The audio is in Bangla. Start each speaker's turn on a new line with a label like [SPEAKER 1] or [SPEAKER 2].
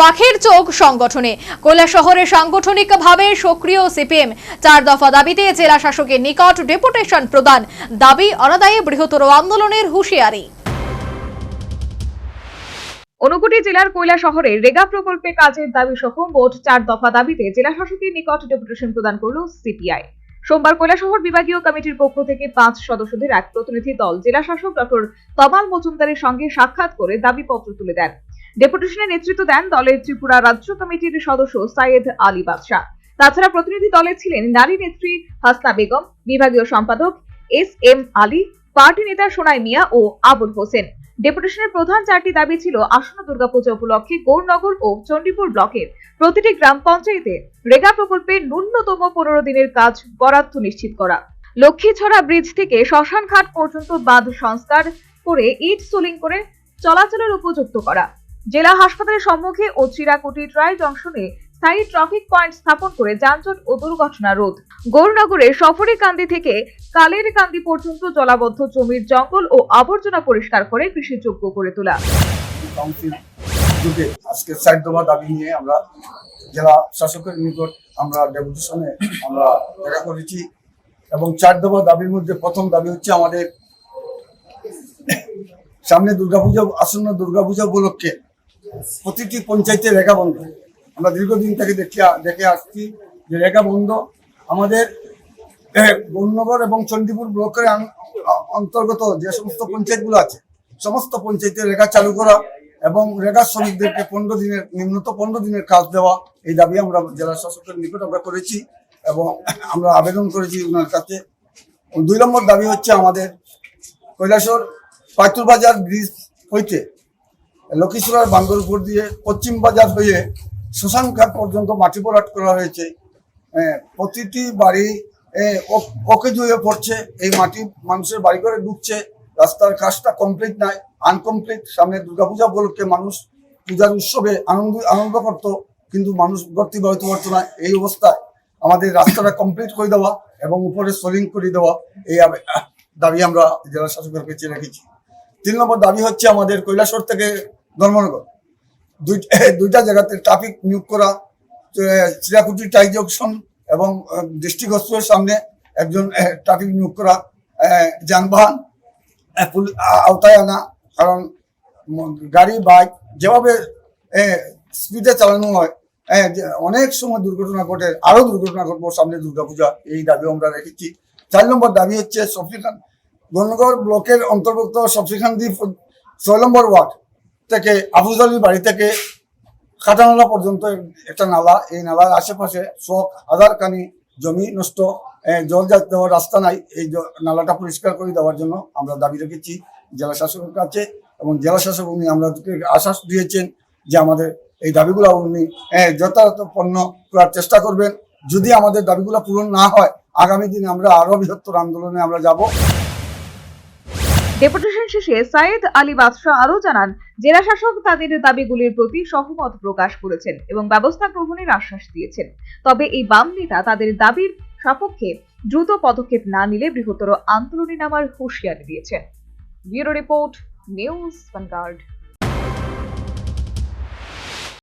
[SPEAKER 1] পাখির চোখ সংগঠনে। শহরে সাংগঠনিকভাবে সক্রিয় সিপিএম। চার দফা দাবিতে জেলা শাসকের নিকট ডেপুটেশন প্রদান। দাবি, অনাদায়ে বৃহত্তর আন্দোলনের হুঁশিয়ারি।
[SPEAKER 2] ঊনকোটি জেলার কৈলা শহরে রেগা প্রকল্পে কাজের দাবি সহ মোট চার দফা দাবিতে জেলা শাসকের নিকট ডেপুটেশন প্রদান করল সিপিআই। সোমবার কৈলাসহর বিভাগীয় কমিটির পক্ষ থেকে পাঁচ সদস্যদের এক প্রতিনিধি দল জেলা শাসক ডক্টর তমাল মজুমদারের সঙ্গে সাক্ষাৎ করে দাবিপত্র তুলে দেন। ডেপুটেশনের নেতৃত্ব দেন দলের ত্রিপুরা রাজ্য কমিটির সদস্য সাইয়েদ আলী বাদশাহ। তাছাড়া প্রতিনিধি দলে ছিলেন নারী নেত্রী হাসনা বেগম, বিভাগীয় সম্পাদক এস এম আলী, পার্টি নেতা সোনাই মিয়া ও আবুল হোসেন। ডেপুটেশনের প্রধান চারটি দাবি ছিল আসন্ন দুর্গাপূজা উপলক্ষে গৌরনগর ও চণ্ডীপুর ব্লকের প্রতিটি গ্রাম পঞ্চায়েতে রেগা প্রকল্পে ন্যূনতম পনেরো দিনের কাজ বরাদ্দ নিশ্চিত করা। লক্ষ্মীছড়া ব্রিজ থেকে শ্মশানঘাট পর্যন্ত বাঁধ সংস্কার করে ইট সোলিং করে চলাচলের উপযুক্ত করা। জেলা হাসপাতালের সম্মুখে ও চিরাকুটি ট্রাই জংশনে স্থায়ী ট্রাফিক পয়েন্ট স্থাপন করে যানজট ও দুর্ঘটনা রোধ। গৌরনগরে সফরে কান্দি থেকে কালের কান্দি পর্যন্ত জলাবদ্ধ জমির জঙ্গল ও আবর্জনা পরিষ্কার করে কৃষিযোগ্য করে তোলা।
[SPEAKER 3] আজকে চার দাবি নিয়ে আমরা জেলা শাসকের নিকট আমরা ডেপুটেশনে আমরা দেখা করেছি এবং চার দফা দাবির মধ্যে প্রথম দাবি হচ্ছে আমাদের সামনে দুর্গাপূজা, আসন্ন দুর্গাপূজা উপলক্ষে প্রতিটি পঞ্চায়েতে রেখা বন্ধ। আমরা দীর্ঘদিন থেকে দেখে দেখে আসছি যে রেখা বন্ধ। আমাদের গৌরনগর এবং চণ্ডীপুর ব্লকের অন্তর্গত যে সমস্ত পঞ্চায়েতগুলো আছে, সমস্ত পঞ্চায়েতে রেখা চালু করা এবং রেখা শ্রমিকদেরকে পনেরো দিনের, নিম্নত পনেরো দিনের কাজ দেওয়া, এই দাবি আমরা জেলা শাসকের নিকট আমরা করেছি এবং আমরা আবেদন করেছি ওনার কাছে। দুই নম্বর দাবি হচ্ছে আমাদের কৈলাসর পাইতুর বাজার ব্রিজ হইতে লক্ষ্মীশ্বরার বান্দর উপর দিয়ে পশ্চিম বাজার হয়ে শ্মশান ঘাট পর্যন্ত মাটি ভরাট করা হয়েছে। হ্যাঁ, প্রতিটি বাড়ি অকেজ হয়ে পড়ছে। এই মাটি মানুষের বাড়ি করে ঢুকছে। রাস্তার কাজটা কমপ্লিট নাই আনকমপ্লিট সামনে দুর্গাপূজা উপলক্ষে মানুষ পূজার উৎসবে আনন্দ আনন্দ করত কিন্তু মানুষ ভর্তি হইতে পারতো না। এই অবস্থায় আমাদের রাস্তাটা কমপ্লিট করে দেওয়া এবং উপরে সোলিং করে দেওয়া এই দাবি আমরা জেলা শাসকের কাছে রেখেছি। তিন নম্বর দাবি হচ্ছে আমাদের কৈলাসর থেকে ধর্মনগর। দুই দুইটা জায়গাতে ট্রাফিক নিয়োগ করা চিরাকুটি টাই জংশন এবং ডিস্ট্রিক্ট হসপিটালের সামনে একজন ট্রাফিক নিয়োগ করা যানবাহন আওতায় আনা, কারণ গাড়ি বাইক যেভাবে স্পিডে চালানো হয় অনেক সময় দুর্ঘটনা ঘটে, আরও দুর্ঘটনা ঘটবো সামনে দুর্গাপূজা, এই দাবি আমরা রেখেছি। চার নম্বর দাবি হচ্ছে সফিখান গণনগর ব্লকের অন্তর্ভুক্ত সফিখান দ্বীপ ছয় নম্বর ওয়ার্ড। থেকে আফুজ আলীর বাড়ি থেকে কাটানালা পর্যন্ত একটা নালা। এই নালার আশেপাশে শখ হাজার কানি জমি নষ্ট জল দেওয়ার রাস্তা নাই। এই নালাটা পরিষ্কার করে দেওয়ার জন্য আমরা দাবি রেখেছি, জেলা শাসকের কাছে এবং জেলা শাসক উনি আমাদেরকে আশ্বাস দিয়েছেন যে আমাদের এই দাবিগুলো উনি যথাযথ পণ্য করার চেষ্টা করবেন। যদি আমাদের দাবিগুলো পূরণ না হয়, আগামী দিনে আমরা আরও বৃহত্তর আন্দোলনে আমরা যাব।
[SPEAKER 2] ডেপুটেশন শেষে সাইদ আলী বাদশাহ আরও জানান জেলা শাসক তাদের দাবিগুলির প্রতি সহমত প্রকাশ করেছেন এবং ব্যবস্থা গ্রহণের আশ্বাস দিয়েছেন। তবে এই বাম নেতা তাদের দাবির সপক্ষে দ্রুত পদক্ষেপ না নিলে বৃহত্তর আন্দোলনে নামার হুঁশিয়ারি দিয়েছেন। Bureau report, news vanguard